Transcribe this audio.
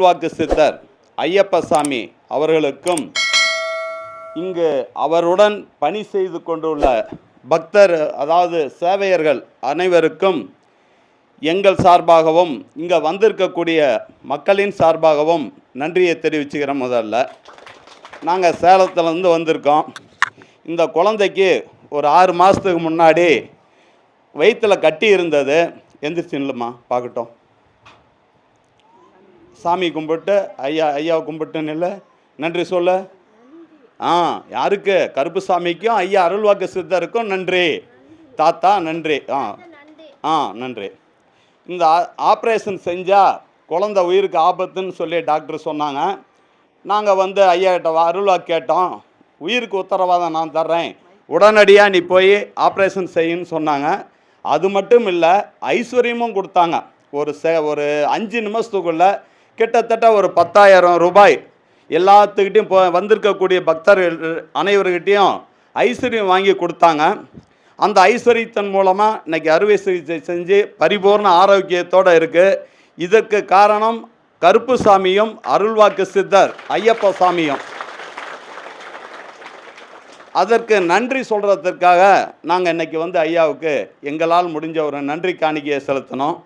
வாக்கு சித்தர் ஐயப்பசாமி அவர்களுக்கும் இங்கு அவருடன் பணி செய்து கொண்டுள்ள பக்தர் அதாவது சேவையர்கள் அனைவருக்கும் எங்கள் சார்பாகவும் இங்கே வந்திருக்கக்கூடிய மக்களின் சார்பாகவும் நன்றியை தெரிவிச்சுக்கிறோம் முதல்ல. நாங்கள் சேலத்துலேருந்து வந்திருக்கோம். இந்த குழந்தைக்கு ஒரு ஆறு மாதத்துக்கு முன்னாடி வயிற்றில் கட்டி இருந்தது. எந்திரிச்சு பார்க்கட்டும். சாமி கும்பிட்டு ஐயா ஐயாவை கும்பிட்டுன்னு இல்லை. நன்றி சொல்ல. ஆ யாருக்கு? கருப்பு சாமிக்கும் ஐயா அருள்வாக்கு சித்தருக்கும் நன்றி. தாத்தா நன்றி. ஆ. ஆ நன்றி. இந்த ஆப்ரேஷன் செஞ்சால் குழந்த உயிருக்கு ஆபத்துன்னு சொல்லி டாக்டர் சொன்னாங்க. நாங்கள் வந்து ஐயா கிட்ட வா- அருள்வாக்கு கேட்டோம். உயிருக்கு உத்தரவாதம் நான் தர்றேன். உடனடியாக நீ போய் ஆப்ரேஷன் செய்யுன்னு சொன்னாங்க. அது மட்டும் இல்லை ஐஸ்வர்யமும் கொடுத்தாங்க. ஒரு ச ஒரு அஞ்சு நிமிஷத்துக்குள்ளே கிட்டத்தட்ட ஒரு பத்தாயிரம் ரூபாய் எல்லாத்துக்கிட்டையும் இப்போ வந்திருக்கக்கூடிய பக்தர்கள் அனைவர்கிட்டையும் ஐஸ்வர்யம் வாங்கி கொடுத்தாங்க. அந்த ஐஸ்வர்யத்தின் மூலமாக இன்றைக்கி அறுவை சிகிச்சை செஞ்சு பரிபூர்ண ஆரோக்கியத்தோடு இருக்குது இதற்கு காரணம் கருப்பு சாமியும் அருள்வாக்கு சித்தர் ஐயப்ப சாமியும். அதற்கு நன்றி சொல்கிறதுக்காக நாங்கள் இன்றைக்கி வந்து ஐயாவுக்கு எங்களால் முடிஞ்ச ஒரு நன்றி காணிக்கையை செலுத்தினோம்.